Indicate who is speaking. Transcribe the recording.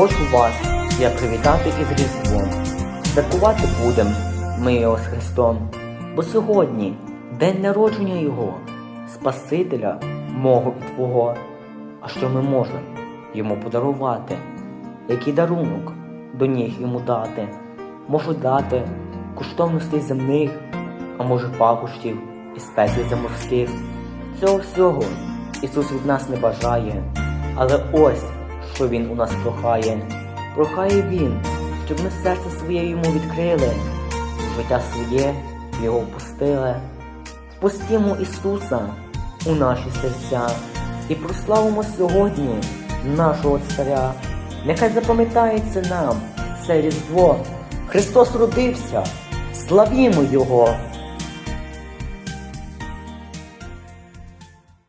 Speaker 1: хочу вас я привітати із Різдвом. Святкувати будем ми його з Христом, бо сьогодні день народження Його, Спасителя мого і Твого. А що ми можемо йому подарувати? Який дарунок до ніг йому дати? Можу дати коштовностей земних, а може пахощів і спецій заморських. Цього всього Ісус від нас не бажає, але ось що Він у нас прохає. Прохає Він, щоб ми серце своє йому відкрили, життя своє його впустили. Впустімо Ісуса у наші серця і прославимо сьогодні нашого Царя. Нехай запам'ятається нам це Різдво. Христос родився, славімо Його!